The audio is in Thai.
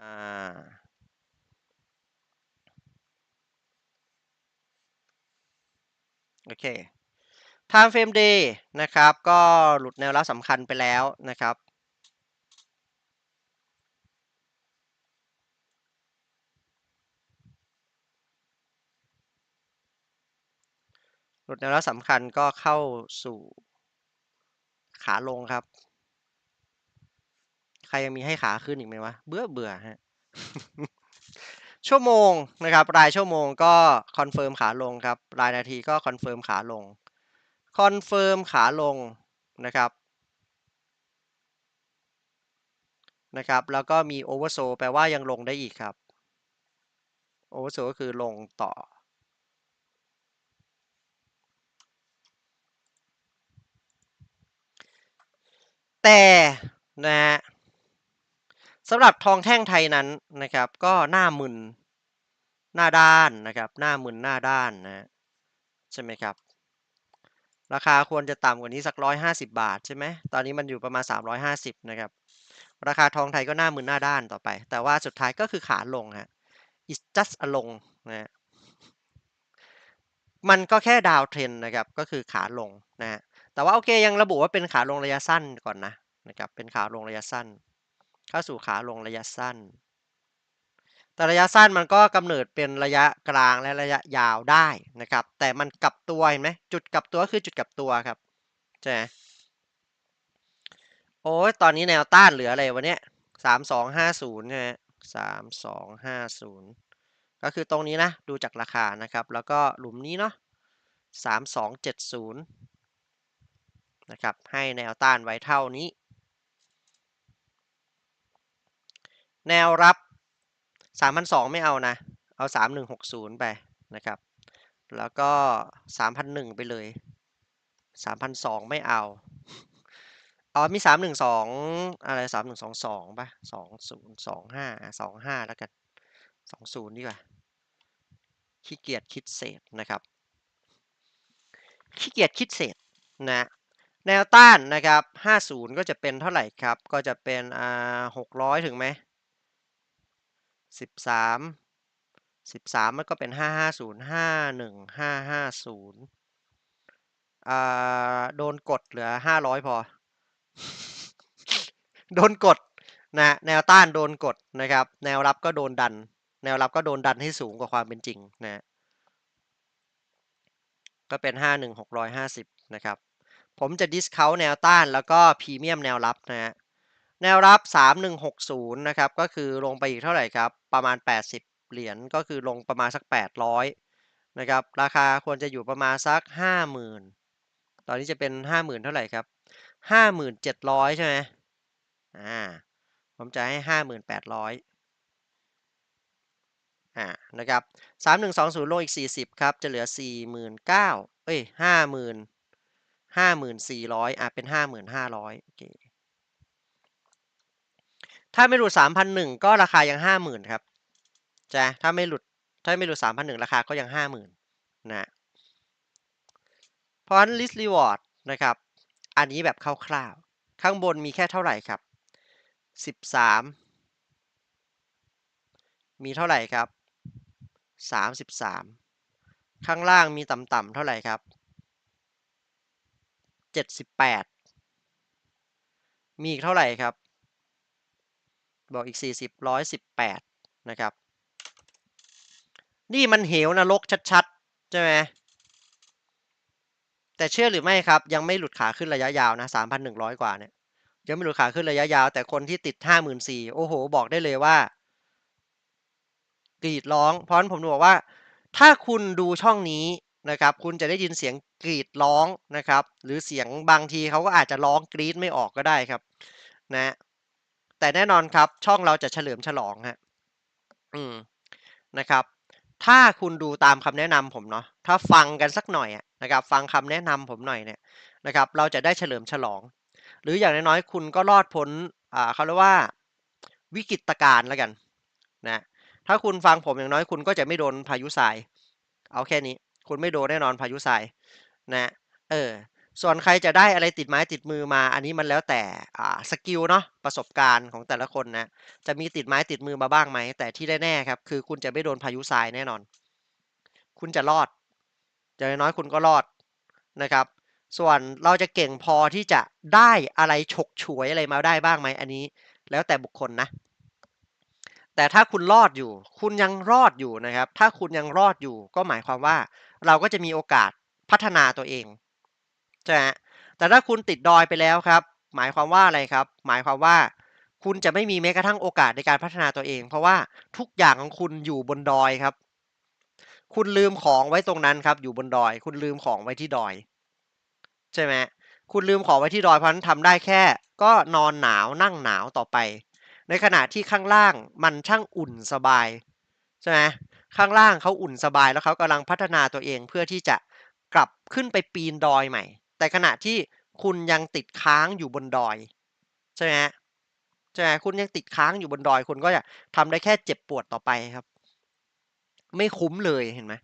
อ่าโอเค time frame day นะครับ ก็หลุดแนวรับสำคัญไปแล้วนะครับหลุดแนวรับสำคัญก็เข้าสู่ขาลงครับ ใครยังมีให้ขาขึ้นอีกไหมวะ เบื่อเบื่อฮะ ชั่วโมงนะครับ รายชั่วโมงก็คอนเฟิร์มขาลงครับ รายนาทีก็คอนเฟิร์มขาลง คอนเฟิร์มขาลงนะครับนะครับ แล้วก็มีโอเวอร์โซแปลว่ายังลงได้อีกครับโอเวอร์โซก็คือลงต่อแต่นะฮะ สำหรับทองแท่งไทยนั้นนะครับ ก็หน้ามึนหน้าด้านนะครับ หน้ามึนหน้าด้านนะใช่ไหมครับ ราคาควรจะต่ำกว่านี้สักร้อยห้าสิบาทใช่ไหมตอนนี้มันอยู่ประมาณสามร้อยห้าสิบนะครับ ราคาทองไทยก็หน้ามึนหน้าด้านต่อไป แต่ว่าสุดท้ายก็คือขาลงฮะ it's just a ลงนะฮะมันก็แค่ดาวเทรนนะครับ ก็คือขาลงนะฮะแต่ว่าโอเคยังระบุว่าเป็นขาลงระยะสั้นก่อนนะนะครับ เป็นขาลงระยะสั้น เข้าสู่ขาลงระยะสั้น แต่ระยะสั้นมันก็กำเนิดเป็นระยะกลางและระยะยาวได้นะครับ แต่มันกลับตัวเห็นไหมจุดกลับตัวคือจุดกลับตัวครับใช่ไหมโอ้ยตอนนี้แนวต้านเหลืออะไรวะเนี่ยสามสองห้าศูนย์ใช่ไหมสามสองห้าศูนย์ก็คือตรงนี้นะ ดูจากราคานะครับ แล้วก็หลุมนี้เนาะสามสองเจ็ดศูนย์นะครับ ให้แนวต้านไว้เท่านี้ แนวรับ 3,200 ไม่เอานะ เอา 3160 ไปนะครับ แล้วก็ 3,001 ไปเลย 3,200 ไม่เอาอ๋อมี 312 อะไร 3122ป่ะ2025 25 แล้วกัน 20 ดีกว่า ขี้เกียจคิดเศษนะครับ ขี้เกียจคิดเศษนะแนวต้านนะครับ 50 ก็จะเป็นเท่าไหร่ครับ ก็จะเป็นอ่า600 ถึงไหม สิบสามสิบสามมันก็เป็นห้าห้าศูนย์ห้าหนึ่งห้าห้าศูนย์อ่าโดนกดเหลือห้าร้อยพอ โดนกดนะแนวต้านโดนกดนะครับ แนวรับก็โดนดัน แนวรับก็โดนดันให้สูงกว่าความเป็นจริงนะก็เป็นห้าหนึ่งหกร้อยห้าสิบนะครับ ผมจะดิสเคาแนวต้านแล้วก็พรีเมียมแนวรับนะฮะ แนวรับ 3160 นะครับ ก็คือลงไปอีกเท่าไหร่ครับ ประมาณ 80 เหรียญ ก็คือลงประมาณสัก 800 นะครับ ราคาควรจะอยู่ประมาณสัก 50,000 ตอนนี้จะเป็น 50,000 เท่าไหร่ครับ 57,000 ใช่ไหมอ่า ผมจะให้ 58,000 อ่า นะครับ 3120 ลงอีก 40 ครับ จะเหลือ 49,000 เอ้ย 50,000 54,000 อะ เป็น 55,000 โอเค ถ้าไม่หลุด3,001ก็ราคายัง50,000ครับจ้ะถ้าไม่หลุดถ้าไม่หลุด3,001ราคาก็ยัง50,000นะเพราะฉะนั้น list reward นะครับ อันนี้แบบคร่าวๆ ข้างบนมีแค่เท่าไหร่ครับ13มีเท่าไหร่ครับ33ข้างล่างมีต่ำๆเท่าไหร่ครับ78มีอีกเท่าไหร่ครับ บอกอีก 40 118 นะครับ นี่มันเหวนรกชัดๆ ใช่ไหมแต่เชื่อหรือไม่ครับ ยังไม่หลุดขาขึ้นระยะยาวนะ 3,100 กว่าเนี่ยยังไม่หลุดขาขึ้นระยะยาว แต่คนที่ติด 54,000 โอ้โห บอกได้เลยว่ากรีดร้อง เพราะฉะนั้นผมบอกว่า ถ้าคุณดูช่องนี้นะครับ คุณจะได้ยินเสียงกรีดร้องนะครับ หรือเสียงบางทีเขาก็อาจจะร้องกรีดไม่ออกก็ได้ครับ นะ แต่แน่นอนครับ ช่องเราจะเฉลิมฉลองฮะอืมนะครับ ถ้าคุณดูตามคำแนะนำผมเนาะถ้าฟังกันสักหน่อยนะครับ ฟังคำแนะนำผมหน่อยเนี่ยนะครับ เราจะได้เฉลิมฉลอง หรืออย่างน้อยๆคุณก็รอดพ้นอ่าเขาเรียกว่าวิกฤตการณ์แล้วกันนะถ้าคุณฟังผมอย่างน้อยคุณก็จะไม่โดนพายุทราย เอาแค่นี้ คุณไม่โดนแน่นอนพายุทรายนะ เออ ส่วนใครจะได้อะไรติดไม้ติดมือมาอันนี้มันแล้วแต่สกิลเนาะประสบการณ์ของแต่ละคนนะจะมีติดไม้ติดมือมาบ้างไหม แต่ที่แน่ๆครับคือคุณจะไม่โดนพายุทรายแน่นอน คุณจะรอดอย่างน้อยคุณก็รอดนะครับ ส่วนเราจะเก่งพอที่จะได้อะไรฉกฉวยอะไรมาได้บ้างไหมอันนี้ แล้วแต่บุคคลนะ แต่ถ้าคุณรอดอยู่ คุณยังรอดอยู่นะครับ ถ้าคุณยังรอดอยู่ก็หมายความว่า เราก็จะมีโอกาสพัฒนาตัวเอง ช่ไหมแต่ถ้าคุณติดดอยไปแล้วครับ หมายความว่าอะไรครับ หมายความว่า คุณจะไม่มีแม้กระทั่งโอกาสในการพัฒนาตัวเอง เพราะว่าทุกอย่างของคุณอยู่บนดอยครับ คุณลืมของไว้ตรงนั้นครับ อยู่บนดอย คุณลืมของไว้ที่ดอย ใช่ไหมคุณลืมของไว้ที่ดอยเพราะฉะนั้นทำได้แค่ ก็นอนหนาวนั่งหนาวต่อไป ในขณะที่ข้างล่างมันช่างอุ่นสบายใช่ไหมข้างล่างเขาอุ่นสบายแล้วเขากำลังพัฒนาตัวเองเพื่อที่จะกลับขึ้นไปปีนดอยใหม่ แต่ขณะที่คุณยังติดค้างอยู่บนดอยใช่ไหมใช่ไหมคุณยังติดค้างอยู่บนดอยคุณก็จะทำได้แค่เจ็บปวดต่อไปครับ ไม่คุ้มเลยเห็นไหม